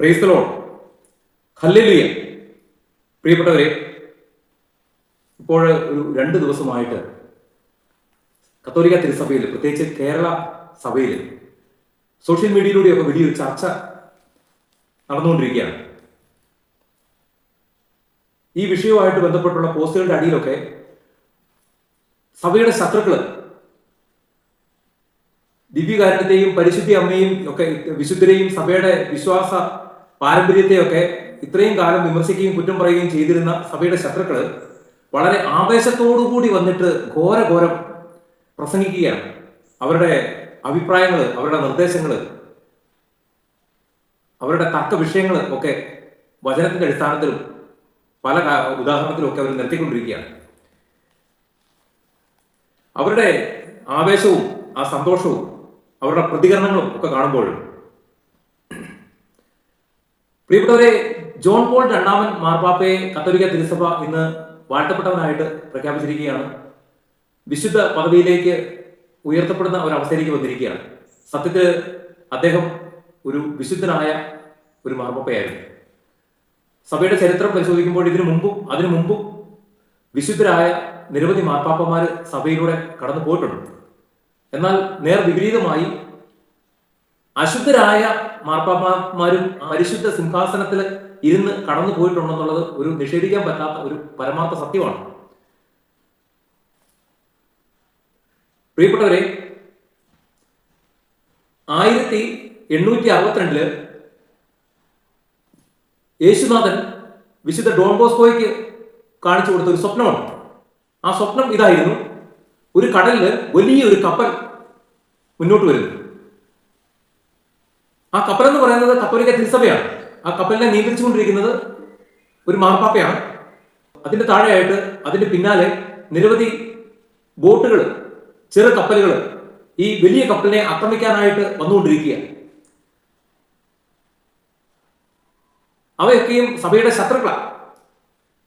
പ്രൈസ്തലോ ഹല്ലേലൂയ പ്രിയപ്പെട്ടവരെ ഇപ്പോൾ ഒരു രണ്ട് ദിവസമായിട്ട് കത്തോലിക്ക തിരുസഭയിൽ പ്രത്യേകിച്ച് കേരള സഭയിൽ സോഷ്യൽ മീഡിയയിലൂടെയൊക്കെ വലിയൊരു ചർച്ച നടന്നുകൊണ്ടിരിക്കുകയാണ്. ഈ വിഷയവുമായിട്ട് ബന്ധപ്പെട്ടുള്ള പോസ്റ്റുകളുടെ അടിയിലൊക്കെ സഭയുടെ ശത്രുക്കൾ ദിവ്യകാരണത്തെയും പരിശുദ്ധി അമ്മയും ഒക്കെ വിശുദ്ധരെയും സഭയുടെ വിശ്വാസ പാരമ്പര്യത്തെയൊക്കെ ഇത്രയും കാലം വിമർശിക്കുകയും കുറ്റം പറയുകയും ചെയ്തിരുന്ന സഭയുടെ ശത്രുക്കൾ വളരെ ആവേശത്തോടുകൂടി വന്നിട്ട് ഘോര ഘോരം പ്രസംഗിക്കുകയാണ്. അവരുടെ അഭിപ്രായങ്ങൾ അവരുടെ നിർദ്ദേശങ്ങൾ അവരുടെ തർക്ക വിഷയങ്ങൾ ഒക്കെ വചനത്തിന്റെ അടിസ്ഥാനത്തിലും പല ഉദാഹരണത്തിലും ഒക്കെ അവർ നിർത്തിക്കൊണ്ടിരിക്കുകയാണ് അവരുടെ ആവേശവും ആ സന്തോഷവും അവരുടെ പ്രതികരണങ്ങളും ഒക്കെ കാണുമ്പോൾ പ്രിയപ്പെട്ടവരെ ജോൺ പോൾ രണ്ടാമൻ മാർപ്പാപ്പയെ കത്തോലിക്ക തിരുസഭ ഇന്ന് വാഴ്ത്തപ്പെട്ടവനായിട്ട് പ്രഖ്യാപിച്ചിരിക്കുകയാണ്. വിശുദ്ധ പദവിയിലേക്ക് ഉയർത്തപ്പെടുന്ന ഒരു അവസ്ഥയിലേക്ക് വന്നിരിക്കുകയാണ്. സത്യത്തിൽ അദ്ദേഹം ഒരു വിശുദ്ധനായ ഒരു മാർപ്പാപ്പയായിരുന്നു. സഭയുടെ ചരിത്രം പരിശോധിക്കുമ്പോൾ ഇതിനു മുമ്പും അതിനു മുമ്പും വിശുദ്ധരായ നിരവധി മാർപ്പാപ്പമാര് സഭയിലൂടെ കടന്നു പോയിട്ടുണ്ട് എന്നാൽ നേർ വിപരീതമായി അശുദ്ധരായ മാർപ്പാപ്പമാരും പരിശുദ്ധ സിംഹാസനത്തിൽ ഇരുന്ന് കടന്നു പോയിട്ടുണ്ടെന്നുള്ളത് ഒരു നിഷേധിക്കാൻ പറ്റാത്ത ഒരു പരമാർത്ഥ സത്യമാണ്. പ്രിയപ്പെട്ടവരെ ആയിരത്തി എണ്ണൂറ്റി അറുപത്തിരണ്ടിൽ യേശുനാഥൻ വിശുദ്ധ ഡോൺ ബോസ്കോയ്ക്ക് കാണിച്ചു കൊടുത്ത ഒരു സ്വപ്നമാണ് ആ സ്വപ്നം ഇതായിരുന്നു. ഒരു കടലിൽ വലിയൊരു കപ്പൽ മുന്നോട്ട് വരുന്നു. ആ കപ്പൽ എന്ന് പറയുന്നത് കത്തോലിക്ക തിരുസഭയാണ്. ആ കപ്പലിനെ നിയന്ത്രിച്ചുകൊണ്ടിരിക്കുന്നത് ഒരു മാർപ്പാപ്പയാണ്. അതിന്റെ താഴെയായിട്ട് അതിന്റെ പിന്നാലെ നിരവധി ബോട്ടുകൾ ചെറു കപ്പലുകൾ ഈ വലിയ കപ്പലിനെ ആക്രമിക്കാനായിട്ട് വന്നുകൊണ്ടിരിക്കുകയാണ്. അവയൊക്കെയും സഭയുടെ ശത്രുക്കളാണ്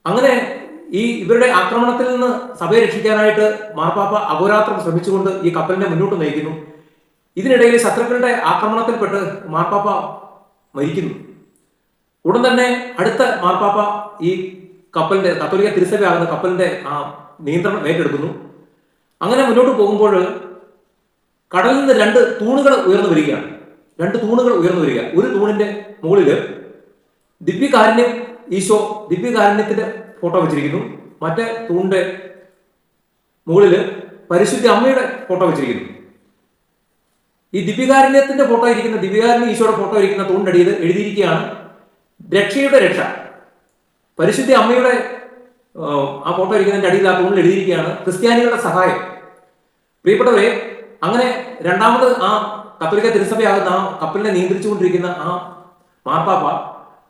അങ്ങനെ ഈ ഇവരുടെ ആക്രമണത്തിൽ നിന്ന് സഭയെ രക്ഷിക്കാനായിട്ട് മാർപ്പാപ്പ അഹോരാത്രം ശ്രമിച്ചുകൊണ്ട് ഈ കപ്പലിനെ മുന്നോട്ട് നയിക്കുന്നു. ഇതിനിടയിൽ ശത്രുക്കളുടെ ആക്രമണത്തിൽപ്പെട്ട് മാർപ്പാപ്പ മരിക്കുന്നു. ഉടൻ തന്നെ അടുത്ത മാർപ്പാപ്പ ഈ കപ്പലിന്റെ കത്തോലിക്ക തിരുസഭയാകുന്ന കപ്പലിന്റെ ആ നിയന്ത്രണം ഏറ്റെടുക്കുന്നു. അങ്ങനെ മുന്നോട്ട് പോകുമ്പോൾ കടലിൽ നിന്ന് രണ്ട് തൂണുകൾ ഉയർന്നു വരികയാണ്. രണ്ട് തൂണുകൾ ഉയർന്നു വരിക. ഒരു തൂണിന്റെ മുകളിൽ ദിവ്യകാരുണ്യം ഈശോ ദിവ്യകാരുണ്യത്തിന്റെ ഫോട്ടോ വെച്ചിരിക്കുന്നു. മറ്റേ തൂണിന്റെ മുകളിൽ പരിശുദ്ധ അമ്മയുടെ ഫോട്ടോ വെച്ചിരിക്കുന്നു. ഈ ദിവ്യകാരുണ്യത്തിന്റെ ഫോട്ടോ ഇരിക്കുന്ന ദിവ്യകാരുണ്യ ഈശോയുടെ ഫോട്ടോ ഇരിക്കുന്ന തൂണ്ടടിയത് എഴുതിയിരിക്കുകയാണ്. രക്ഷയുടെ രക്ഷ. പരിശുദ്ധി അമ്മയുടെ ആ, ഫോട്ടോ ഇരിക്കുന്നതിന്റെ അടിയിൽ ആ തൂണിൽ എഴുതിയിരിക്കുകയാണ്. ക്രിസ്ത്യാനികളുടെ സഹായം. പ്രിയപ്പെട്ടവരെ അങ്ങനെ രണ്ടാമത് ആ കത്തോലിക്ക തിരുസഭയാകുന്ന ആ കപ്പലിനെ നിയന്ത്രിച്ചുകൊണ്ടിരിക്കുന്ന ആ മാർപ്പാപ്പ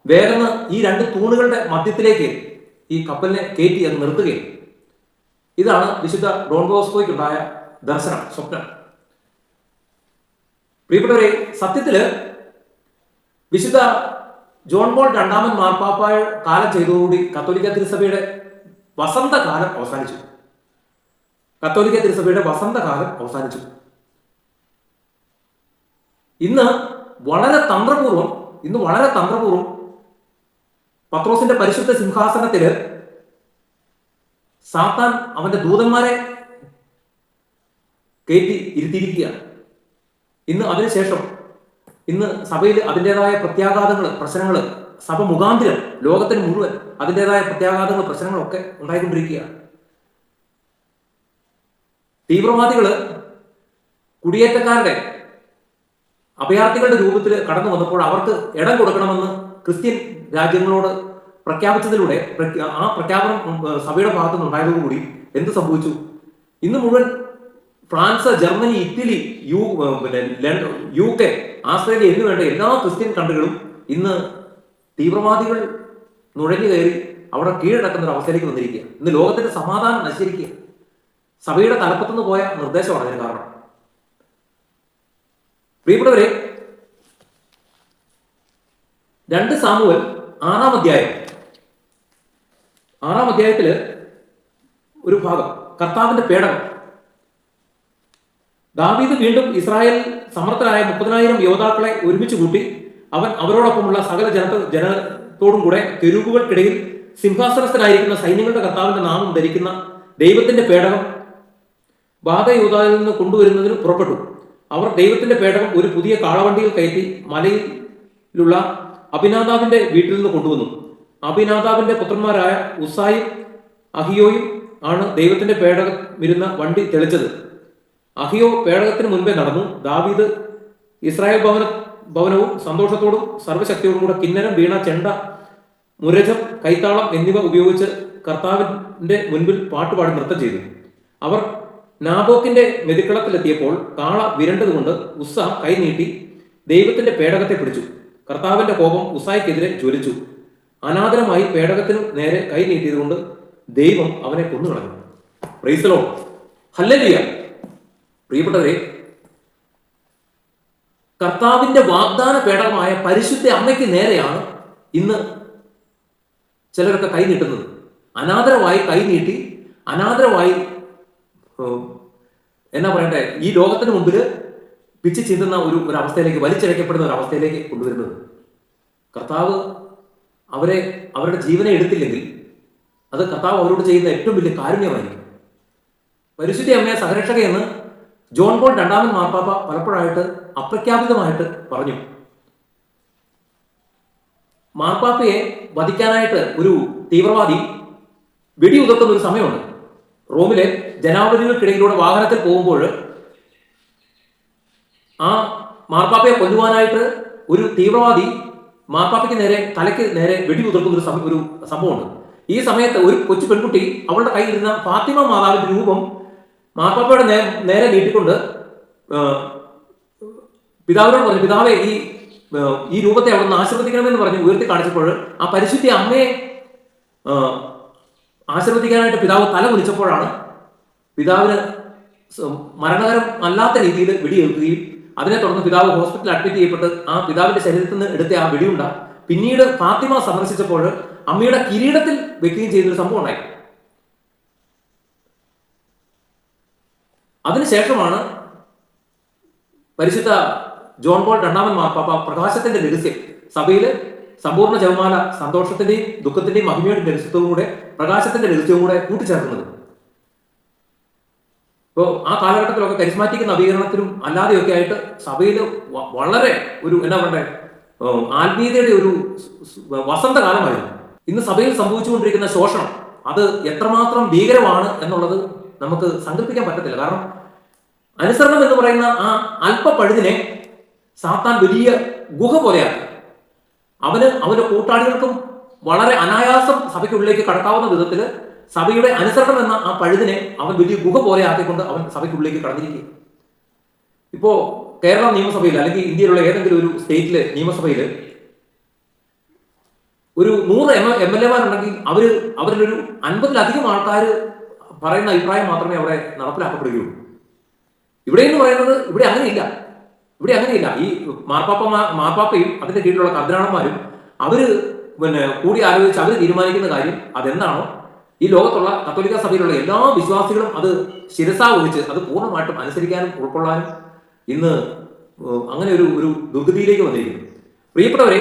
വേഗം ഈ രണ്ട് തൂണുകളുടെ മധ്യത്തിലേക്ക് ഈ കപ്പലിനെ കയറ്റി അത് നിർത്തുകയും ഇതാണ് വിശുദ്ധ ഡോൺ ബോസ്കോയ്ക്കുണ്ടായ ദർശനം സ്വപ്നം. പ്രിയപ്പെട്ടവരെ സത്യത്തിൽ വിശുദ്ധ ജോൺ പോൾ രണ്ടാമൻ മാർപ്പാപ്പായ കാലം ചെയ്തതോടുകൂടി കത്തോലിക്ക തിരുസഭയുടെ വസന്തകാലം അവസാനിച്ചു. കത്തോലിക്ക തിരുസഭയുടെ വസന്തകാലം അവസാനിച്ചു. ഇന്ന് വളരെ തന്ത്രപൂർവം ഇന്ന് വളരെ തന്ത്രപൂർവം പത്രോസിന്റെ പരിശുദ്ധ സിംഹാസനത്തിൽ സാത്താൻ അവന്റെ ദൂതന്മാരെ കയറ്റി ഇരുത്തിയിരിക്കുകയാണ്. ഇന്ന് അതിനുശേഷം ഇന്ന് സഭയിൽ അതിന്റെതായ പ്രത്യാഘാതങ്ങൾ പ്രശ്നങ്ങൾ സഭ മുഖാന്തിരം ലോകത്തിന് മുഴുവൻ അതിന്റെതായ പ്രത്യാഘാതങ്ങൾ പ്രശ്നങ്ങളൊക്കെ ഉണ്ടായിക്കൊണ്ടിരിക്കുകയാണ് തീവ്രവാദികൾ കുടിയേറ്റക്കാരുടെ അഭയാർത്ഥികളുടെ രൂപത്തിൽ കടന്നു വന്നപ്പോൾ അവർക്ക് ഇടം കൊടുക്കണമെന്ന് ക്രിസ്ത്യൻ രാജ്യങ്ങളോട് പ്രഖ്യാപിച്ചതിലൂടെ ആ പ്രഖ്യാപനം സഭയുടെ ഭാഗത്തു നിന്നുണ്ടായതോടുകൂടി എന്ത് സംഭവിച്ചു? ഇന്ന് മുഴുവൻ ഫ്രാൻസ് ജർമ്മനി ഇറ്റലി യു പിന്നെ ലണ്ടൻ യു കെ ആസ്ട്രേലിയ എന്ന് വേണ്ട എല്ലാ ക്രിസ്ത്യൻ കൺട്രികളും ഇന്ന് തീവ്രവാദികൾ നുഴഞ്ഞു കയറി അവിടെ കീഴടക്കുന്ന ഒരു അവസ്ഥയിലേക്ക് വന്നിരിക്കുക ഇന്ന് ലോകത്തിന്റെ സമാധാനം നശിച്ചിരിക്കുക സഭയുടെ തലപ്പത്തുനിന്ന് പോയ നിർദ്ദേശമാണ് അതിന് കാരണം. പ്രിയപ്പെട്ടവരെ രണ്ട് സാമുവൽ ആറാം അധ്യായം. ആറാം അധ്യായത്തിൽ ഒരു ഭാഗം കർത്താവിന്റെ പേടകം. ദാവീദ് വീണ്ടും ഇസ്രായേൽ സമർത്ഥനായ മുപ്പതിനായിരം യോദ്ധാക്കളെ ഒരുമിച്ച് കൂട്ടി അവൻ അവരോടൊപ്പമുള്ള സകല ജന ജനത്തോടും കൂടെ തെരുവുകൾക്കിടയിൽ സിംഹാസനസ്ഥനായിരിക്കുന്ന സൈന്യങ്ങളുടെ കർത്താവിന്റെ നാമം ധരിക്കുന്ന ദൈവത്തിന്റെ പേടകം ബാധയൂതായിൽ നിന്ന് കൊണ്ടുവരുന്നതിന് പുറപ്പെട്ടു. അവർ ദൈവത്തിന്റെ പേടകം ഒരു പുതിയ കാളവണ്ടിയിൽ കയറ്റി മലയിലുള്ള അഭിനാദാവിന്റെ വീട്ടിൽ നിന്ന് കൊണ്ടുവന്നു. അഭിനാദാവിന്റെ പുത്രന്മാരായ ഉസായും അഹിയോയും ആണ് ദൈവത്തിന്റെ പേടകം വരുന്ന വണ്ടി തെളിച്ചത്. അഹിയോ പേടകത്തിന് മുൻപേ നടന്നു. ദാവീദ് ഇസ്രായേൽ ഭവന ഭവനവും സന്തോഷത്തോടും സർവശക്തിയോടും കൂടെ കിന്നരം വീണ ചെണ്ട മുരജം കൈത്താളം എന്നിവ ഉപയോഗിച്ച് കർത്താവിന്റെ മുൻപിൽ പാട്ടുപാടി നൃത്തം ചെയ്തു. അവർ നാബോക്കിന്റെ മെതിക്കളത്തിലെത്തിയപ്പോൾ കാള വിരണ്ടതുകൊണ്ട് ഉസ്സ കൈനീട്ടി ദൈവത്തിന്റെ പേടകത്തെ പിടിച്ചു. കർത്താവിന്റെ കോപം ഉസായ്ക്കെതിരെ ജ്വലിച്ചു. അനാദരമായി പേടകത്തിനു നേരെ കൈ നീട്ടിയതുകൊണ്ട് ദൈവം അവനെ കൊന്നുകളഞ്ഞു. പ്രൈസലോ ഹല്ലേലൂയ. പ്രിയപ്പെട്ടവരെ കർത്താവിന്റെ വാഗ്ദാന പേടകമായ പരിശുദ്ധ അമ്മയ്ക്ക് നേരെയാണ് ഇന്ന് ചിലരൊക്കെ കൈ നീട്ടുന്നത്. അനാദരമായി കൈ നീട്ടി അനാദരമായി എന്നാ പറയണ്ടേ ഈ ലോകത്തിന് മുമ്പിൽ പിച്ച് ചിന്തുന്ന ഒരു ഒരു അവസ്ഥയിലേക്ക് വലിച്ചിഴക്കപ്പെടുന്ന ഒരു അവസ്ഥയിലേക്ക് കൊണ്ടുവരുന്നത്. കർത്താവ് അവരെ അവരുടെ ജീവനെ എടുത്തില്ലെങ്കിൽ അത് കർത്താവ് അവരോട് ചെയ്യുന്ന ഏറ്റവും വലിയ കാരുണ്യമായിരിക്കും. പരിശുദ്ധി അമ്മയെ സഹരക്ഷകയെന്ന് ജോൺ പോൾ രണ്ടാമൻ മാർപ്പാപ്പ പലപ്പോഴായിട്ട് അപ്രഖ്യാപിതമായിട്ട് പറഞ്ഞു. മാർപ്പാപ്പയെ വധിക്കാനായിട്ട് ഒരു തീവ്രവാദി വെടിയുതിർക്കുന്ന ഒരു സമയമുണ്ട്. റോമിലെ ജനാവലികൾക്കിടയിലൂടെ വാഹനത്തിൽ പോകുമ്പോൾ ആ മാർപ്പാപ്പയെ കൊല്ലുവാനായിട്ട് ഒരു തീവ്രവാദി മാർപ്പാപ്പയ്ക്ക് നേരെ തലയ്ക്ക് നേരെ വെടിയുതിർക്കുന്ന ഒരു ഒരു സംഭവമുണ്ട്. ഈ സമയത്ത് ഒരു കൊച്ചു പെൺകുട്ടി അവളുടെ കയ്യിലിരുന്ന ഫാത്തിമ മാതാവിന്റെ രൂപം മാർപ്പാപ്പയുടെ നേരെ നീട്ടിക്കൊണ്ട് പിതാവിനോട് പറഞ്ഞു പിതാവെ ഈ ഈ രൂപത്തെ അവിടെ നിന്ന് ആശീർവദിക്കണമെന്ന് പറഞ്ഞ് ഉയർത്തി കാണിച്ചപ്പോൾ ആ പരിശുദ്ധി അമ്മയെ ആശീർവദിക്കാനായിട്ട് പിതാവ് തല കുനിച്ചപ്പോഴാണ് പിതാവിന് മരണകരം അല്ലാത്ത രീതിയിൽ വെടിയേൽക്കുകയും അതിനെ തുടർന്ന് പിതാവ് ഹോസ്പിറ്റലിൽ അഡ്മിറ്റ് ചെയ്യപ്പെട്ട് ആ പിതാവിന്റെ ശരീരത്തിൽ നിന്ന് എടുത്ത ആ വെടിയുണ്ട പിന്നീട് ഫാത്തിമ സന്ദർശിച്ചപ്പോൾ അമ്മയുടെ കിരീടത്തിൽ വെക്കുകയും ചെയ്തൊരു സംഭവം ഉണ്ടായി. അതിനുശേഷമാണ് പരിശുദ്ധ ജോൺ പോൾ രണ്ടാമൻ മാർപ്പാപ്പ പ്രകാശത്തിന്റെ രഹസ്യം. സഭയിൽ സമ്പൂർണ ജപമാല സന്തോഷത്തിന്റെയും ദുഃഖത്തിന്റെയും മഹിമയുടെ രഹസ്യത്തോടും കൂടെ പ്രകാശത്തിന്റെ രഹസ്യവും കൂടെ കൂട്ടിച്ചേർക്കുന്നത്. ഇപ്പോൾ ആ കാലഘട്ടത്തിലൊക്കെ കരിസ്മാറ്റിക് നവീകരണത്തിലും അല്ലാതെയൊക്കെ ആയിട്ട് സഭയിൽ വളരെ ഒരു എന്നാ പറയണ്ടേ ആത്മീയതയുടെ ഒരു വസന്തകാലമായിരുന്നു ഇന്ന് സഭയിൽ സംഭവിച്ചുകൊണ്ടിരിക്കുന്ന ശോഷണം അത് എത്രമാത്രം ഭീകരമാണ് എന്നുള്ളത് നമുക്ക് സങ്കല്പിക്കാൻ പറ്റത്തില്ല. കാരണം അനുസരണം എന്ന് പറയുന്ന ആ അല്പ പഴുതിനെ സാത്താൻ വലിയ ഗുഹ പോലെയാക്കി. അവന് അവന്റെ കൂട്ടാളികൾക്കും വളരെ അനായാസം സഭയ്ക്കുള്ളിലേക്ക് കടക്കാവുന്ന വിധത്തിൽ സഭയുടെ അനുസരണം എന്ന ആ പഴുതിനെ അവൻ വലിയ ഗുഹ പോലെ ആക്കിക്കൊണ്ട് അവൻ സഭയ്ക്കുള്ളിലേക്ക് കടന്നിരിക്കുക ഇപ്പോ കേരള നിയമസഭയിൽ അല്ലെങ്കിൽ ഇന്ത്യയിലുള്ള ഏതെങ്കിലും ഒരു സ്റ്റേറ്റിലെ നിയമസഭയിൽ ഒരു നൂറ് എം എം എൽ എമാരുണ്ടെങ്കിൽ അവർ അവരിലൊരു അൻപതിലധികം ആൾക്കാർ പറയുന്ന അഭിപ്രായം മാത്രമേ അവിടെ നടപ്പിലാക്കപ്പെടുകയുള്ളൂ. ഇവിടെ എന്ന് പറയുന്നത് ഇവിടെ അങ്ങനെയില്ല. ഇവിടെ അങ്ങനെയില്ല. ഈ മാർപ്പാപ്പ മാർപ്പാപ്പയും അതിന്റെ കീഴിലുള്ള കദ്രാണന്മാരും അവർ പിന്നെ കൂടി ആലോചിച്ച് അവർ തീരുമാനിക്കുന്ന കാര്യം അതെന്താണോ ഈ ലോകത്തുള്ള കത്തോലിക്ക സഭയിലുള്ള എല്ലാ വിശ്വാസികളും അത് ശിരസാ വഹിച്ച് അത് പൂർണമായിട്ടും അനുസരിക്കാനും ഉൾക്കൊള്ളാനും ഇന്ന് അങ്ങനെ ഒരു ഒരു ദുർഗതിയിലേക്ക് വന്നിരിക്കുന്നു. പ്രിയപ്പെട്ടവരെ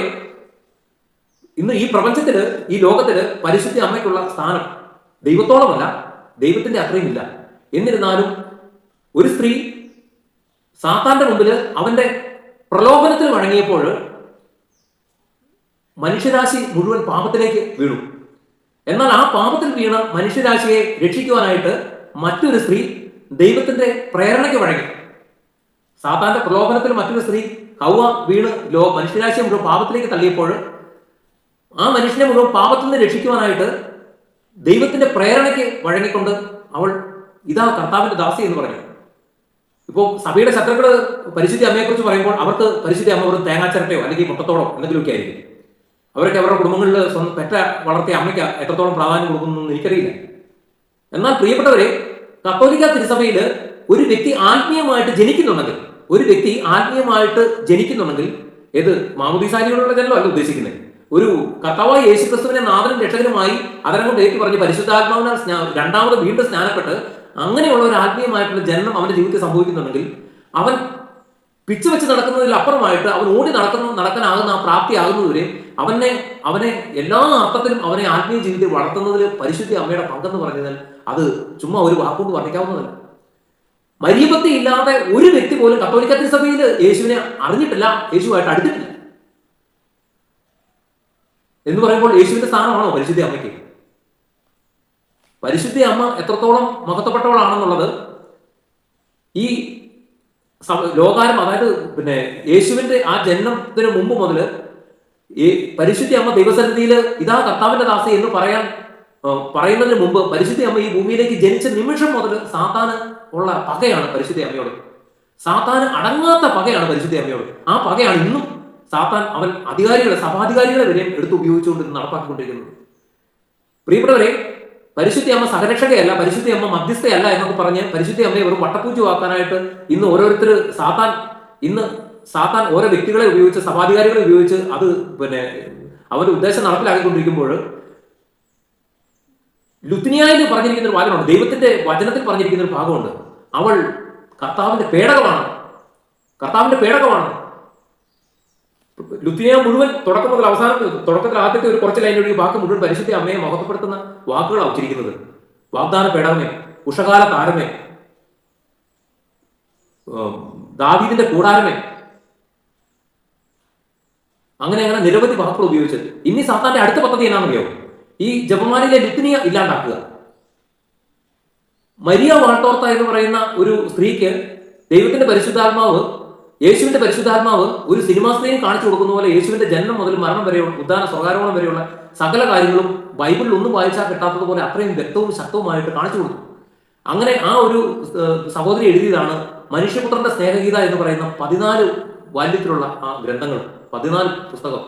ഇന്ന് ഈ പ്രപഞ്ചത്തിൽ ഈ ലോകത്തിൽ പരിശുദ്ധ അമ്മയ്ക്കുള്ള സ്ഥാനം ദൈവത്തോളമല്ല ദൈവത്തിന്റെ അത്രയും ഇല്ല എന്നിരുന്നാലും ഒരു സ്ത്രീ സാത്താന്റെ മുമ്പിൽ അവന്റെ പ്രലോഭനത്തിന് വഴങ്ങിയപ്പോൾ മനുഷ്യരാശി മുഴുവൻ പാപത്തിലേക്ക് വീണു. എന്നാൽ ആ പാപത്തിൽ വീണ മനുഷ്യരാശിയെ രക്ഷിക്കുവാനായിട്ട് മറ്റൊരു സ്ത്രീ ദൈവത്തിന്റെ പ്രേരണയ്ക്ക് വഴങ്ങി. സാത്താന്റെ പ്രലോഭനത്തിൽ മറ്റൊരു സ്ത്രീ ഹൗവ വീണ് ലോ മനുഷ്യരാശിയെ മുഴുവൻ പാപത്തിലേക്ക് തള്ളിയപ്പോൾ ആ മനുഷ്യനെ മുഴുവൻ പാപത്തിൽ നിന്ന് രക്ഷിക്കുവാനായിട്ട് ദൈവത്തിന്റെ പ്രേരണയ്ക്ക് വഴങ്ങിക്കൊണ്ട് അവൾ ഇതാ കർത്താവിന്റെ ദാസി എന്ന് പറഞ്ഞു. ഇപ്പോൾ സഭയുടെ ശത്രുക്കൾ പരിശുദ്ധി അമ്മയെക്കുറിച്ച് പറയുമ്പോൾ അവർക്ക് പരിശുദ്ധി അമ്മ ഒരു തേങ്ങാച്ചിരട്ടയോ അല്ലെങ്കിൽ മുട്ടത്തോടോ എന്തെങ്കിലുമൊക്കെ ആയിരിക്കും. അവരൊക്കെ അവരുടെ കുടുംബങ്ങളിൽ സ്വന്തം പെറ്റ വളർത്തിയ അമ്മയ്ക്ക് എത്രത്തോളം പ്രാധാന്യം കൊടുക്കുന്നു എനിക്കറിയില്ല. എന്നാൽ പ്രിയപ്പെട്ടവരെ കത്തോലിക്ക തിരുസഭയിൽ ഒരു വ്യക്തി ആത്മീയമായിട്ട് ജനിക്കുന്നുണ്ടെങ്കിൽ ഒരു വ്യക്തി ആത്മീയമായിട്ട് ജനിക്കുന്നുണ്ടെങ്കിൽ ഏത് മാമുദീസാനികളുടെ ജനലോ അല്ല ഉദ്ദേശിക്കുന്നത്. ഒരു കർത്താവായ യേശു ക്രിസ്തുവിനെ നാഥനും രക്ഷകനുമായി കൊണ്ട് ഏറ്റു പറഞ്ഞ് പരിശുദ്ധാത്മാവിനാൽ രണ്ടാമത് വീണ്ടും സ്നാനപ്പെട്ട് അങ്ങനെയുള്ള ഒരു ആത്മീയമായിട്ടുള്ള ജനനം അവന്റെ ജീവിതത്തിൽ സംഭവിക്കുന്നുണ്ടെങ്കിൽ അവൻ പിച്ചു വെച്ച് നടക്കുന്നതിൽ അപ്പുറമായിട്ട് അവൻ ഓടി നടക്കുന്ന നടക്കാനാകുന്ന ആ പ്രാപ്തിയാകുന്നതുവരെ അവനെ അവനെ എല്ലാ അർത്ഥത്തിലും അവനെ ആത്മീയ ജീവിതത്തിൽ വളർത്തുന്നതിൽ പരിശുദ്ധി അമ്മയുടെ പങ്കെന്ന് പറഞ്ഞാൽ അത് ചുമ്മാ ഒരു വാക്കുകൊണ്ട് വർണിക്കാവുന്നതല്ല. മരീപത്തി ഇല്ലാതെ ഒരു വ്യക്തി പോലും കത്തോലിക്ക തിരുസഭയിൽ യേശുവിനെ അറിഞ്ഞിട്ടില്ല യേശുവായിട്ട് അടുത്തിട്ടില്ല. എന്ന് പറയുമ്പോൾ യേശുവിന്റെ സ്ഥാനമാണോ പരിശുദ്ധ അമ്മയ്ക്ക്? പരിശുദ്ധ അമ്മ എത്രത്തോളം മഹത്വപ്പെട്ടവളാണെന്നുള്ളത് ഈ ലോകാരം അതായത് പിന്നെ യേശുവിന്റെ ആ ജന്മത്തിന് മുമ്പ് മുതൽ ഈ പരിശുദ്ധി അമ്മ ദൈവസന്നിധിയിൽ ഇതാ കർത്താവിന്റെ ദാസി എന്ന് പറയാൻ പറയുന്നതിന് മുമ്പ് പരിശുദ്ധി അമ്മ ഈ ഭൂമിയിലേക്ക് ജനിച്ച നിമിഷം മുതൽ സാത്താന് ഉള്ള പകയാണ് പരിശുദ്ധി അമ്മയോട്. സാത്താന് അടങ്ങാത്ത പകയാണ് പരിശുദ്ധി അമ്മയോട്. ആ പകയാണ് ഇന്നും സാത്താൻ അവൻ അധികാരികളെ സഭാധികാരികളെ വരെയും എടുത്ത് ഉപയോഗിച്ചുകൊണ്ട് നടപ്പാക്കിക്കൊണ്ടിരിക്കുന്നത് പ്രിയപ്പെട്ടവരെ പരിശുദ്ധി അമ്മ സഹരക്ഷകയല്ല പരിശുദ്ധി അമ്മ മധ്യസ്ഥയല്ല എന്നൊക്കെ പറഞ്ഞ് പരിശുദ്ധി അമ്മയെ വെറും വട്ടപ്പൂജവാക്കാനായിട്ട് ഇന്ന് ഓരോരുത്തർ സാത്താൻ ഇന്ന് സാത്താൻ ഓരോ വ്യക്തികളെ ഉപയോഗിച്ച് സഭാധികാരികളെ ഉപയോഗിച്ച് അത് പിന്നെ അവരുടെ ഉദ്ദേശം നടപ്പിലാക്കിക്കൊണ്ടിരിക്കുമ്പോൾ ലുത്തിനിയായിൽ പറഞ്ഞിരിക്കുന്ന ഒരു വാചനമുണ്ട് ദൈവത്തിന്റെ വചനത്തിൽ പറഞ്ഞിരിക്കുന്ന ഒരു ഭാഗമുണ്ട്. അവൾ കർത്താവിന്റെ പേടകമാണ്. കർത്താവിന്റെ പേടകമാണ്. ലുത്തിനിയ മുഴുവൻ തുടക്കം മുതൽ അവസാനം തുടക്കത്തിൽ ആദ്യത്തെ ഒരു കുറച്ച് ലൈൻ ഒഴികെ ബാക്കി മുഴുവൻ പരിശുദ്ധ അമ്മയെ മഹത്വപ്പെടുത്തുന്ന വാക്കുകളാണ് ഉച്ചരിക്കുന്നത്. വാഗ്ദാന പേടമേ ഉഷകാല താരമേ ദാവീദിന്റെ കൂടാരമേ. അങ്ങനെ അങ്ങനെ നിരവധി വാക്കുകൾ ഉപയോഗിച്ചത്. ഇനി സാത്താന്റെ അടുത്ത പദ്ധതി എന്നാണെന്നറിയോ? ഈ ജപമാനിലെ ലുത്തിനിയ ഇല്ലാണ്ടാക്കുക. മരിയ വാൾട്ടോർത്ത എന്ന് പറയുന്ന ഒരു സ്ത്രീക്ക് ദൈവത്തിന്റെ പരിശുദ്ധാത്മാവ് യേശുവിന്റെ പരിശുദ്ധാത്മാവ് ഒരു സിനിമാ സ്ക്രീൻ കാണിച്ചു കൊടുക്കുന്ന പോലെ യേശുവിന്റെ ജനനം മുതൽ മരണം വരെയുള്ള ഉദ്ധാന സ്വർഗാരോഹണം വരെയുള്ള സകല കാര്യങ്ങളും ബൈബിളിൽ ഒന്നും വായിച്ചാൽ കിട്ടാത്തതുപോലെ അത്രയും വ്യക്തവും ശക്തവുമായിട്ട് കാണിച്ചു കൊടുത്തു. അങ്ങനെ ആ ഒരു സഹോദരി എഴുതിയതാണ് മനുഷ്യപുത്രന്റെ സ്നേഹഗീത എന്ന് പറയുന്ന പതിനാല് വാല്യത്തിലുള്ള ആ ഗ്രന്ഥങ്ങൾ പതിനാല് പുസ്തകം.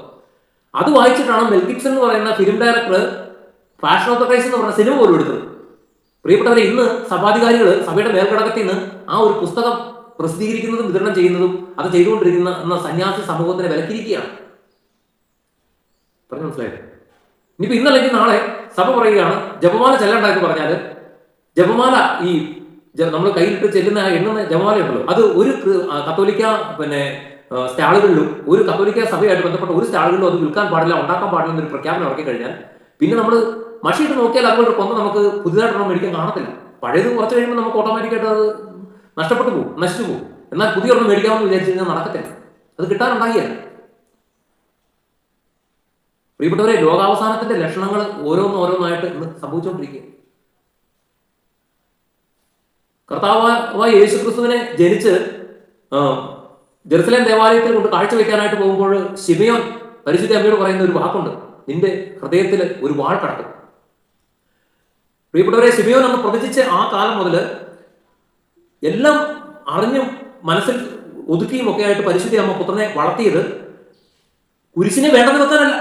അത് വായിച്ചിട്ടാണ് മെൽഗിപ്സൺ എന്ന് പറയുന്ന film director Passion of the Christ എന്ന് പറഞ്ഞ സിനിമ പോലും എടുത്തത്. പ്രിയപ്പെട്ടവരെ ഇന്ന് സഭാധികാരികൾ സഭയുടെ മേൽഘടകത്തിൽ നിന്ന് ആ ഒരു പുസ്തകം പ്രസിദ്ധീകരിക്കുന്നതും വിതരണം ചെയ്യുന്നതും അത് ചെയ്തുകൊണ്ടിരിക്കുന്ന എന്ന സന്യാസി സമൂഹത്തിനെ വിലക്കിരിക്കുകയാണ് പറഞ്ഞു മനസ്സിലായത് ഇനിയിപ്പോ ഇന്നല്ലെങ്കിൽ നാളെ സഭ പറയുകയാണ് ജപമാല ചെല്ലണ്ട എന്ന് പറഞ്ഞാൽ ജപമാല ഈ നമ്മൾ കയ്യിലിട്ട് ചെല്ലുന്ന ആ എണ്ണുന്ന ജപമാല ഉണ്ടല്ലോ അത് ഒരു കത്തോലിക്ക പിന്നെ സ്റ്റാളുകളിലും ഒരു കത്തോലിക്ക സഭയായിട്ട് ബന്ധപ്പെട്ട ഒരു സ്റ്റാളുകളിലും അത് വിൽക്കാൻ പാടില്ല ഉണ്ടാക്കാൻ പാടില്ല എന്നൊരു പ്രഖ്യാപനം ഇറക്കി കഴിഞ്ഞാൽ പിന്നെ നമ്മൾ മഷിയിട്ട് നോക്കിയാൽ അതുകൊണ്ട് കൊന്ന നമുക്ക് പുതിയതായിട്ടൊന്നും മേടിക്കാൻ കാണത്തില്ല. പഴയത് കുറച്ച് കഴിയുമ്പോൾ നമുക്ക് ഓട്ടോമാറ്റിക്കായിട്ട് അത് നഷ്ടപ്പെട്ടു പോകും നശിച്ചു പോകും. എന്നാൽ പുതിയൊരെണ്ണം മേടിക്കാമെന്ന് വിചാരിച്ചു കഴിഞ്ഞാൽ നടക്കത്തില്ല. അത് കിട്ടാനുണ്ടാകിയല്ല പ്രിയപ്പെട്ടവരെ ലോകാവസാനത്തിന്റെ ലക്ഷണങ്ങൾ ഓരോന്നോരോന്നായിട്ട് ഇന്ന് സംഭവിച്ചുകൊണ്ടിരിക്കുക. കർത്താവായ യേശു ക്രിസ്തുവിനെ ജനിച്ച് ജെറുസലേം ദേവാലയത്തിൽ കൊണ്ട് കാഴ്ചവെക്കാനായിട്ട് പോകുമ്പോൾ ശിമയോൻ പരിശുദ്ധ അമ്മയോട് പറയുന്ന ഒരു വാക്കുണ്ട്. നിന്റെ ഹൃദയത്തിൽ ഒരു വാൾ കടക്കും. പ്രിയപ്പെട്ടവരെ ശിമയോൻ എന്ന് പ്രവചിച്ച ആ കാലം മുതൽ എല്ലാം അറിഞ്ഞും മനസ്സിൽ ഒതുക്കിയും ഒക്കെ ആയിട്ട് പരിശുദ്ധി അമ്മ പുത്രനെ വളർത്തിയത് കുരിശിനെ വേണ്ടെന്ന് വെക്കാനല്ല.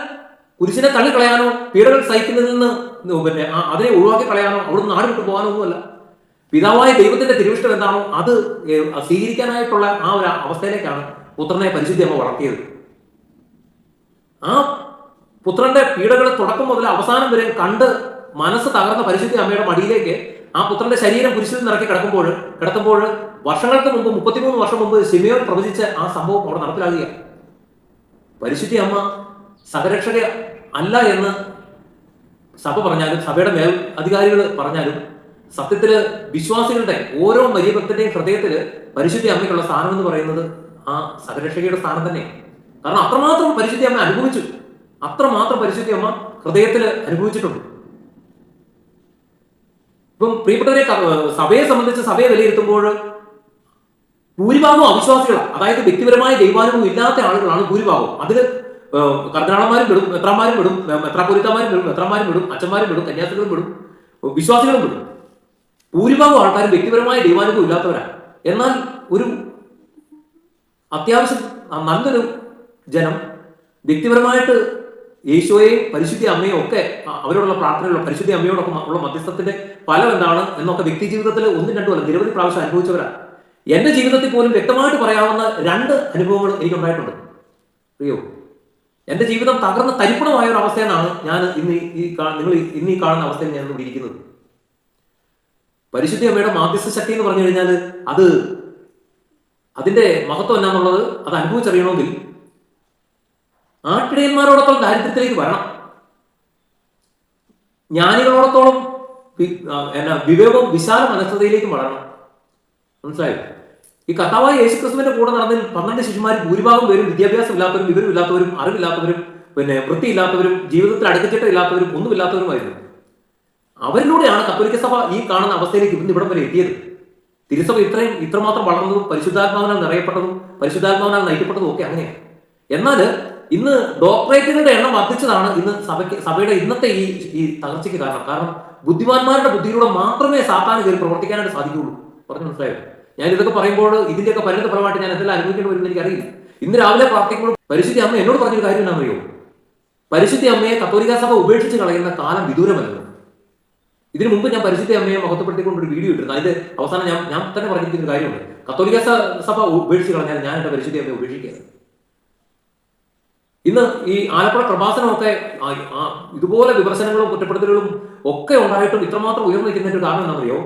കുരിശിനെ തള്ളിക്കളയാനോ പീഡകൾ സഹിക്കുന്നതിൽ നിന്ന് പിന്നെ അതിനെ ഒഴിവാക്കി കളയാനോ അവിടുന്ന് നാട് വിട്ടു പോകാനോ ഒന്നുമല്ല. പിതാവായ ദൈവത്തിന്റെ തിരുവിഷ്ടം എന്താണോ അത് സ്വീകരിക്കാനായിട്ടുള്ള ആ ഒരു അവസ്ഥയിലേക്കാണ് പുത്രനെ പരിശുദ്ധി അമ്മ വളർത്തിയത്. ആ പുത്രന്റെ പീഡകളെ തുടക്കം മുതൽ അവസാനം വരെ കണ്ട് മനസ്സ് തകർന്ന പരിശുദ്ധി അമ്മയുടെ മടിയിലേക്ക് ആ പുത്രന്റെ ശരീരം കുരിശിൽ നിറക്കി കിടക്കുമ്പോൾ കിടത്തുമ്പോൾ വർഷങ്ങൾക്ക് മുമ്പ് മുപ്പത്തിമൂന്ന് വർഷം മുമ്പ് സിമിയോൻ പ്രവചിച്ച ആ സംഭവം അവിടെ നടപ്പിലാകുകയാണ് പരിശുദ്ധി അമ്മ സഹരക്ഷക അല്ല എന്ന് സഭ പറഞ്ഞാലും സഭയുടെ മേൽ അധികാരികൾ പറഞ്ഞാലും സത്യത്തിൽ വിശ്വാസികളുടെ ഓരോ മരീഭക്തന്റെയും ഹൃദയത്തിൽ പരിശുദ്ധി അമ്മയ്ക്കുള്ള സ്ഥാനം എന്ന് പറയുന്നത് ആ സഹരക്ഷകയുടെ സ്ഥാനം തന്നെ കാരണം അത്രമാത്രം പരിശുദ്ധി അമ്മ അനുഭവിച്ചു. അത്രമാത്രം പരിശുദ്ധി അമ്മ ഹൃദയത്തിൽ അനുഭവിച്ചിട്ടുണ്ട്. ഇപ്പം പ്രിയപ്പെട്ടവരെ സഭയെ സംബന്ധിച്ച് സഭയെ വിലയിരുത്തുമ്പോൾ ഭൂരിഭാഗവും അവിശ്വാസികളാണ്. അതായത് വ്യക്തിപരമായ ദൈവാനുഭവം ഇല്ലാത്ത ആളുകളാണ് ഭൂരിഭാഗം അതിൽ കർദ്ദനാളന്മാരും വിടും മെത്രാന്മാരും വിടും മെത്രാപൊലിത്തമാരും വിടും മെത്രാന്മാരും വിടും അച്ഛന്മാരും വിടും കന്യാസികളും വിടും വിശ്വാസികളും വിടും. ഭൂരിഭാഗം ആൾക്കാരും വ്യക്തിപരമായ ദൈവാനുഭവം ഇല്ലാത്തവരാണ്. എന്നാൽ ഒരു അത്യാവശ്യം നല്ലൊരു ജനം വ്യക്തിപരമായിട്ട് യേശോയെയും പരിശുദ്ധി അമ്മയും ഒക്കെ അവരോടുള്ള പ്രാർത്ഥനയുള്ള പരിശുദ്ധി അമ്മയോടൊപ്പം ഉള്ള മധ്യസ്ഥത്തിന്റെ ഫലം എന്താണ് എന്നൊക്കെ വ്യക്തി ജീവിതത്തിൽ ഒന്നും രണ്ടും അല്ല നിരവധി പ്രാവശ്യം അനുഭവിച്ചവരാണ് എന്റെ ജീവിതത്തിൽ പോലും വ്യക്തമായിട്ട് പറയാവുന്ന രണ്ട് അനുഭവങ്ങൾ എനിക്കുണ്ടായിട്ടുണ്ട്. പ്രിയോ എന്റെ ജീവിതം തകർന്ന് തരിപ്പണമായ ഒരു അവസ്ഥയെന്നാണ് ഞാൻ ഇന്ന് ഈ- നിങ്ങൾ ഇന്ന് ഈ കാണുന്ന അവസ്ഥയിൽ ഞാൻ ഇരിക്കുന്നത്. പരിശുദ്ധി അമ്മയുടെ മാധ്യസ്ഥ ശക്തി എന്ന് പറഞ്ഞു കഴിഞ്ഞാൽ അത് അതിന്റെ മഹത്വം എന്നാന്നുള്ളത് അത് അനുഭവിച്ചറിയണമെങ്കിൽ ആട്ടിടയന്മാരോടൊപ്പം ദാരിദ്ര്യത്തിലേക്ക് വരണം. ജ്ഞാനികളോടത്തോളം എന്നാ വിവേകവും വിശാല മനസ്സതയിലേക്ക് വളരണം. മനസ്സിലായോ? ഈ കർത്താവായ യേശു ക്രിസ്തുവിന്റെ കൂടെ നടന്നതിൽ പന്ത്രണ്ട് ശിശുമാർ ഭൂരിഭാഗം പേരും വിദ്യാഭ്യാസം ഇല്ലാത്തവരും വിവരമില്ലാത്തവരും അറിവില്ലാത്തവരും പിന്നെ വൃത്തിയില്ലാത്തവരും ജീവിതത്തിൽ അടുക്കച്ചിട്ട് ഇല്ലാത്തവരും ഒന്നുമില്ലാത്തവരുമായിരുന്നു അവരിലൂടെയാണ് കത്തോലിക്ക സഭ ഈ കാണുന്ന അവസ്ഥയിലേക്ക് ഇന്ന് ഇവിടം വരെ എത്തിയത്. തിരുസഭ ഇത്രയും ഇത്രമാത്രം വളർന്നതും പരിശുദ്ധാത്മാവിനാൽ നിറയപ്പെട്ടതും പരിശുദ്ധാത്മാവിനാൽ നയിക്കപ്പെട്ടതും ഒക്കെ അങ്ങനെയാണ്. എന്നാൽ ഇന്ന് ഡോക്ടറേറ്റുകളുടെ എണ്ണം വർദ്ധിച്ചതാണ് ഇന്ന് സഭയ്ക്ക് സഭയുടെ ഇന്നത്തെ ഈ ഈ തകർച്ചയ്ക്ക് കാരണം. കാരണം ബുദ്ധിമാന്മാരുടെ ബുദ്ധിയിലൂടെ മാത്രമേ സാത്താൻ കയറി പ്രവർത്തിക്കാനായിട്ട് സാധിക്കുകയുള്ളൂ. പറഞ്ഞു മനസ്സിലായോ? ഞാൻ ഇതൊക്കെ പറയുമ്പോൾ ഇതിന്റെയൊക്കെ പരിണിത ഫലമായിട്ട് ഞാൻ എന്തെല്ലാം അനുഭവിക്കേണ്ടി വരുമെന്ന് എനിക്കറിയില്ല. ഇന്ന് രാവിലെ പ്രാർത്ഥിക്കുമ്പോൾ പരിശുദ്ധി അമ്മ എന്നോട് പറഞ്ഞൊരു കാര്യം എന്താണെന്നറിയോ? പരിശുദ്ധി അമ്മയെ കത്തോലിക്ക സഭ ഉപേക്ഷിച്ച് കളയുന്ന കാലം വിദൂരമല്ലോ. ഇതിനു മുമ്പ് ഞാൻ പരിശുദ്ധി അമ്മയെ മഹത്വപ്പെടുത്തിക്കൊണ്ട് ഒരു വീഡിയോ ഇട്ടിരുന്നു. അതിന്റെ അവസാനം ഞാൻ ഞാൻ തന്നെ പറഞ്ഞിരിക്കുന്ന കാര്യമുണ്ട്. കത്തോലിക്ക സഭ ഉപേക്ഷിച്ച് കളഞ്ഞാൽ ഞാൻ എന്റെ പരിശുദ്ധി അമ്മയെ ഉപേക്ഷിക്കുക ഇന്ന് ഈ ആലപ്പുഴ പ്രഭാസനമൊക്കെ ഇതുപോലെ വിമർശനങ്ങളും കുറ്റപ്പെടുത്തലുകളും ഒക്കെ ഉണ്ടായിട്ടും ഇത്രമാത്രം ഉയർന്നു നിൽക്കുന്നതിന്റെ കാരണം എന്താണെന്നറിയോ?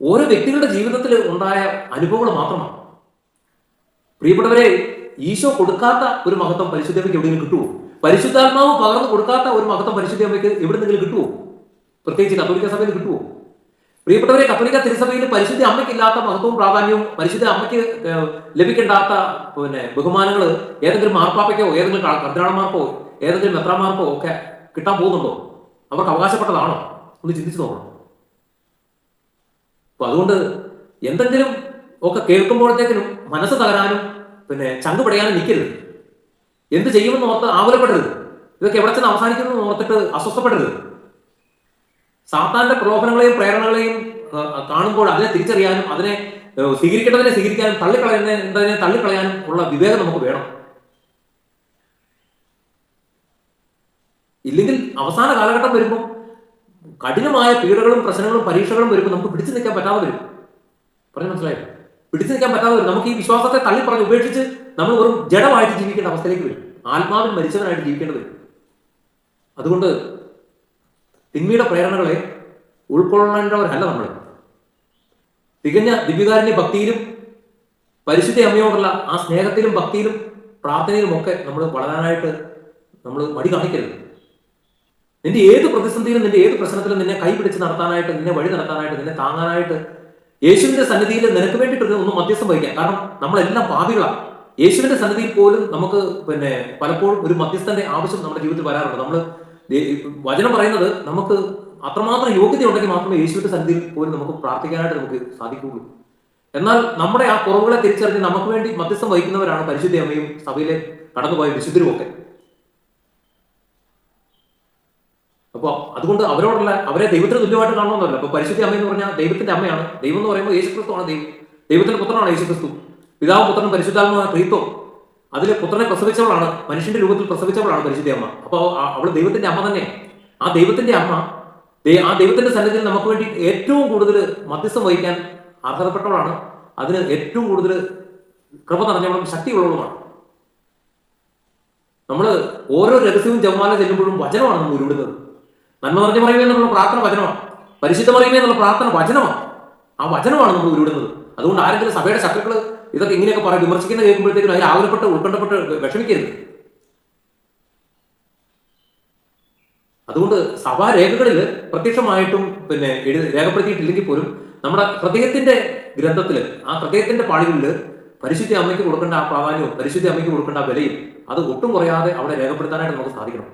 ഓരോ വ്യക്തികളുടെ ജീവിതത്തിൽ ഉണ്ടായ അനുഭവങ്ങൾ മാത്രമാണ്. പ്രിയപ്പെട്ടവരെ ഈശോ കൊടുക്കാത്ത ഒരു മഹത്വം പരിശുദ്ധമ്മയ്ക്ക് എവിടെയെങ്കിലും കിട്ടുമോ പരിശുദ്ധാത്മാവ് പകർന്നു കൊടുക്കാത്ത ഒരു മഹത്വം എവിടെ നിന്നെങ്കിലും കിട്ടുമോ പ്രത്യേകിച്ച് കത്തോലിക്ക സഭയിൽ കിട്ടുമോ പ്രിയപ്പെട്ടവരെ കത്തോലിക്ക തിരുസഭയിൽ പരിശുദ്ധ അമ്മയ്ക്കില്ലാത്ത മഹത്വവും പ്രാധാന്യവും പരിശുദ്ധ അമ്മയ്ക്ക് ലഭിക്കേണ്ടാത്ത പിന്നെ ബഹുമാനങ്ങൾ ഏതെങ്കിലും മാർപ്പാപ്പയ്ക്കോ ഏതെങ്കിലും ക- കർദിനാളന്മാർക്കോ ഏതെങ്കിലും മെത്രാമാർക്കോ ഒക്കെ കിട്ടാൻ പോകുന്നുണ്ടോ? അവർക്ക് അവകാശപ്പെട്ടതാണോ? ഒന്ന് ചിന്തിച്ചു നോക്കണം. അപ്പൊ അതുകൊണ്ട് എന്തെങ്കിലും ഒക്കെ കേൾക്കുമ്പോഴത്തേക്കിനും മനസ്സ് തകരാനും പിന്നെ ചങ്ക് പടയാനും നിൽക്കരുത്. എന്ത് ചെയ്യുമെന്ന് ഓർത്ത് ആകുലപ്പെടരുത്. ഇതൊക്കെ എവിടെ ചെന്ന് അവസാനിക്കുന്നു ഓർത്തിട്ട് അസ്വസ്ഥപ്പെടരുത്. സാത്താന്റെ പ്രലോഭനങ്ങളെയും പ്രേരണകളെയും കാണുമ്പോൾ അതിനെ തിരിച്ചറിയാനും അതിനെ സ്വീകരിക്കേണ്ടതിനെ സ്വീകരിക്കാനും തള്ളിക്കളയുന്നതിനെ തള്ളിക്കളയാനും ഉള്ള വിവേകം നമുക്ക് വേണം. ഇല്ലെങ്കിൽ അവസാന കാലഘട്ടം വരുമ്പോൾ കഠിനമായ പീഡകളും പ്രശ്നങ്ങളും പരീക്ഷകളും വരുമ്പോൾ നമുക്ക് പിടിച്ചു നിൽക്കാൻ പറ്റാതെ വരും. പറഞ്ഞു മനസ്സിലായോ? പിടിച്ചു നിൽക്കാൻ പറ്റാതെ വരും. നമുക്ക് ഈ വിശ്വാസത്തെ തള്ളി പറഞ്ഞ് ഉപേക്ഷിച്ച് നമ്മൾ വെറും ജഡമായിട്ട് ജീവിക്കേണ്ട അവസ്ഥയിലേക്ക് വരും. ആത്മാവിൽ മരിച്ചവനായിട്ട് ജീവിക്കേണ്ടി വരും. അതുകൊണ്ട് തിന്മയുടെ പ്രേരണകളെ ഉൾക്കൊള്ളേണ്ടവരല്ല നമ്മൾ തികഞ്ഞ ദിവ്യകാരുണ്യ ഭക്തിയിലും പരിശുദ്ധ അമ്മയോടുള്ള ആ സ്നേഹത്തിലും ഭക്തിയിലും പ്രാർത്ഥനയിലും ഒക്കെ നമ്മൾ വളരാനായിട്ട് നമ്മൾ മടി കാണിക്കരുത്. നിന്റെ ഏത് പ്രതിസന്ധിയിലും നിന്റെ ഏത് പ്രശ്നത്തിലും നിന്നെ കൈപിടിച്ച് നടത്താനായിട്ട് നിന്നെ വഴി നടത്താനായിട്ട് നിന്നെ താങ്ങാനായിട്ട് യേശുവിന്റെ സന്നിധിയിൽ നിനക്ക് വേണ്ടിയിട്ട് ഒന്ന് മധ്യസ്ഥം വഹിക്കാം. കാരണം നമ്മളെല്ലാം പാപികളാണ് യേശുവിന്റെ സന്നിധിയിൽ പോലും നമുക്ക് പിന്നെ പലപ്പോഴും ഒരു മധ്യസ്ഥന്റെ ആവശ്യം നമ്മുടെ ജീവിതത്തിൽ വരാറുണ്ട്. നമ്മൾ വചനം പറയുന്നത് നമുക്ക് അത്രമാത്രം യോഗ്യത ഉണ്ടെങ്കിൽ മാത്രമേ യേശുവിന്റെ സന്നിധിയിൽ പോലും നമുക്ക് പ്രാർത്ഥിക്കാനായിട്ട് നമുക്ക് സാധിക്കുകയുള്ളൂ. എന്നാൽ നമ്മുടെ ആ കുറവുകളെ തിരിച്ചറിഞ്ഞ് നമുക്ക് വേണ്ടി മധ്യസ്ഥം വഹിക്കുന്നവരാണ് പരിശുദ്ധ അമ്മയും സഭയിലെ കടന്നുപോയ വിശുദ്ധരും ഒക്കെ അപ്പോൾ അതുകൊണ്ട് അവരോടുള്ള അവരെ ദൈവത്തിന് തുല്യമായിട്ട് കാണണമെന്നല്ല. അപ്പൊ പരിശുദ്ധ അമ്മ എന്ന് പറഞ്ഞാൽ ദൈവത്തിന്റെ അമ്മയാണ്. ദൈവം എന്ന് പറയുമ്പോൾ യേശുക്രിസ്തുവാണ് ദൈവം. ദൈവത്തിന്റെ പുത്രനാണ് യേശുക്രിസ്തു. പിതാവ് പുത്രനും പരിശുദ്ധാത്മായ പ്രീത്വം അതിലെ പുത്രനെ പ്രസവിച്ചവളാണ് മനുഷ്യന്റെ രൂപത്തിൽ പ്രസവിച്ചവളാണ് പരിശുദ്ധ അമ്മ. അപ്പോൾ അവൾ ദൈവത്തിന്റെ അമ്മ തന്നെ. ആ ദൈവത്തിന്റെ അമ്മ ആ ദൈവത്തിന്റെ സന്നിധിയിൽ നമുക്ക് വേണ്ടി ഏറ്റവും കൂടുതൽ മധ്യസ്ഥം വഹിക്കാൻ അർഹതപ്പെട്ടവളാണ്. അതിന് ഏറ്റവും കൂടുതൽ കൃപ നിറഞ്ഞവളും ശക്തിയുള്ളവളുമാണ്. നമ്മൾ ഓരോ രഹസ്യവും ജപമാല ചെല്ലുമ്പോഴും വചനമാണ് നമ്മൾ ഉരുവിടുന്നത് നന്മ നിറഞ്ഞ പറയുമേ എന്നുള്ള പ്രാർത്ഥന വചനമാണ്. പരിശുദ്ധ പറയുമേ എന്നുള്ള പ്രാർത്ഥന വചനമാണ്. ആ വചനമാണ് നമ്മൾ ഉരുവിടുന്നത് അതുകൊണ്ട് ആരെങ്കിലും സഭയുടെ ശത്രുക്കൾ ഇതൊക്കെ ഇങ്ങനെയൊക്കെ പറയും വിമർശിക്കുന്ന കേൾക്കുമ്പോഴത്തേക്കും അതിൽ ആകുലപ്പെട്ട് ഉൾക്കണ്ടപ്പെട്ട് വിഷമിക്കരുത്. അതുകൊണ്ട് സഭാരേഖകളിൽ പ്രത്യക്ഷമായിട്ടും പിന്നെ എഴുതി രേഖപ്പെടുത്തിയിട്ടില്ലെങ്കിൽ പോലും നമ്മുടെ ഹൃദയത്തിന്റെ ഗ്രന്ഥത്തിൽ ആ ഹൃദയത്തിന്റെ പാളികളിൽ പരിശുദ്ധി അമ്മയ്ക്ക് കൊടുക്കേണ്ട ആ പ്രാധാന്യവും പരിശുദ്ധി അമ്മയ്ക്ക് കൊടുക്കേണ്ട വിലയും അത് ഒട്ടും കുറയാതെ അവിടെ രേഖപ്പെടുത്താനായിട്ട് നമുക്ക് സാധിക്കണം.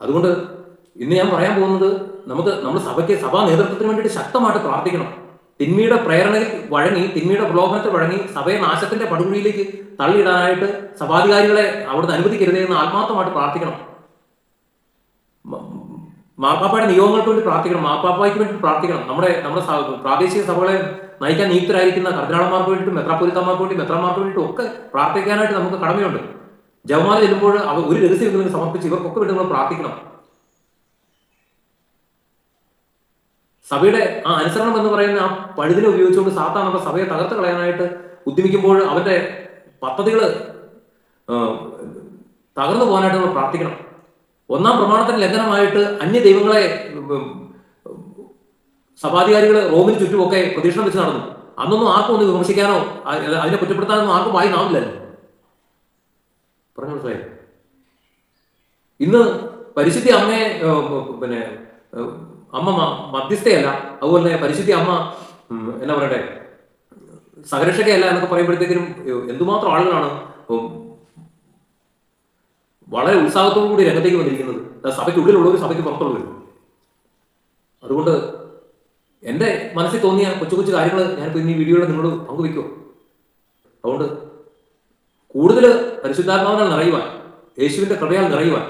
അതുകൊണ്ട് ഇന്ന് ഞാൻ പറയാൻ പോകുന്നത് നമുക്ക് നമ്മുടെ സഭയ്ക്ക് സഭാ നേതൃത്വത്തിന് വേണ്ടിയിട്ട് ശക്തമായിട്ട് പ്രാർത്ഥിക്കണം. തിന്മയുടെ പ്രേരണയിൽ വഴങ്ങി തിന്മയുടെ പ്രലോഭനത്തിൽ വഴങ്ങി സഭയെ നാശത്തിന്റെ പടുകുഴിയിലേക്ക് തള്ളിയിടാനായിട്ട് സഭാധികാരികളെ അവിടുന്ന് അനുവദിക്കരുതേ എന്ന് ആത്മാർത്ഥമായിട്ട് പ്രാർത്ഥിക്കണം. മാപ്പാപ്പയുടെ നിയോഗങ്ങൾക്ക് വേണ്ടി പ്രാർത്ഥിക്കണം. മാപ്പാപ്പായ്ക്ക് വേണ്ടി പ്രാർത്ഥിക്കണം. നമ്മുടെ നമ്മുടെ പ്രാദേശിക സഭകളെ നയിക്കാൻ നിയുക്തരായിരിക്കുന്ന കർദ്ദിനാളന്മാർക്ക് വേണ്ടിയിട്ടും മെത്രാപ്പൊലിത്തന്മാർക്ക് വേണ്ടി മെത്രാന്മാർക്ക് വേണ്ടിയിട്ടും ഒക്കെ പ്രാർത്ഥിക്കാനായിട്ട് നമുക്ക് കടമയുണ്ട്. ജവമാല ചെല്ലുമ്പോൾ അവർ ഒരു രഹസ്യം സമർപ്പിച്ച് ഇവർക്കൊക്കെ വേണ്ടി നമ്മൾ പ്രാർത്ഥിക്കണം. സഭയുടെ ആ അനുസരണം എന്ന് പറയുന്ന ആ പഴുതിനെ ഉപയോഗിച്ചുകൊണ്ട് സാത്താൻ നമ്മുടെ സഭയെ തകർത്ത് കളയാനായിട്ട് ഉദ്യമിക്കുമ്പോൾ അവന്റെ പദ്ധതികൾ തകർന്നു പോകാനായിട്ട് നമ്മൾ പ്രാർത്ഥിക്കണം. ഒന്നാം പ്രമാണത്തിന് ലംഘനമായിട്ട് അന്യ ദൈവങ്ങളെ സഭാധികാരികൾ റോമിന് ചുറ്റുമൊക്കെ പ്രതീക്ഷണം വെച്ച് നടന്നു. അന്നൊന്നും ആർക്കും ഒന്ന് വിമർശിക്കാനോ അതിനെ കുറ്റപ്പെടുത്താനൊന്നും ആർക്കും വായി നാവില്ലല്ലോ. പറഞ്ഞു മനസ്സിലായി ഇന്ന് പരിശുദ്ധി അമ്മയെ പിന്നെ അമ്മ മധ്യസ്ഥയല്ല അതുപോലെ തന്നെ പരിശുദ്ധി അമ്മ എന്നാ പറയട്ടെ സഹരക്ഷകയല്ല എന്നൊക്കെ പറയുമ്പോഴത്തേക്കിനും എന്തുമാത്രം ആളുകളാണ് വളരെ ഉത്സാഹത്തോടു കൂടി രംഗത്തേക്ക് വന്നിരിക്കുന്നത്. സഭയ്ക്ക് സഭയ്ക്കുള്ളിലുള്ളവർ സഭയ്ക്ക് പുറത്തുള്ളവരും. അതുകൊണ്ട് എന്റെ മനസ്സിൽ തോന്നിയ കൊച്ചു കൊച്ചു കാര്യങ്ങൾ ഞാനിപ്പോൾ ഇന്ന് ഈ വീഡിയോയിൽ നിങ്ങളോട് പങ്കുവെക്കുമോ അതുകൊണ്ട് കൂടുതൽ പരിശുദ്ധാത്മാവിനാൽ നിറയുവാൻ യേശുവിന്റെ കൃപയാൽ നിറയുവാൻ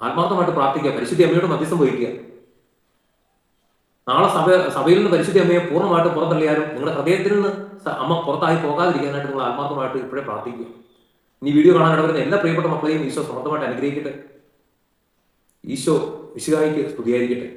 ആത്മാർത്ഥമായിട്ട് പ്രാർത്ഥിക്കുക പരിശുദ്ധി അമ്മയോട് മധ്യസ്ഥം വഹിക്കുക. നാളെ സഭ സഭയിൽ നിന്ന് പരിശുദ്ധി അമ്മയെ പൂർണമായിട്ട് പുറത്തള്ളിയാലും നിങ്ങളുടെ ഹൃദയത്തിൽ നിന്ന് അമ്മ പുറത്തായി പോകാതിരിക്കാനായിട്ട് നിങ്ങൾ ആത്മാർത്ഥമായിട്ട് ഇപ്പോഴേ പ്രാർത്ഥിക്കുക. ഇനി വീഡിയോ കാണാൻ ഇടവരുന്ന എല്ലാ പ്രിയപ്പെട്ട മക്കളെയും ഈശോ സമർത്ഥമായിട്ട് അനുഗ്രഹിക്കട്ടെ. ഈശോ വിശുദ്ധായിക്ക് സ്തുതിയായിരിക്കട്ടെ.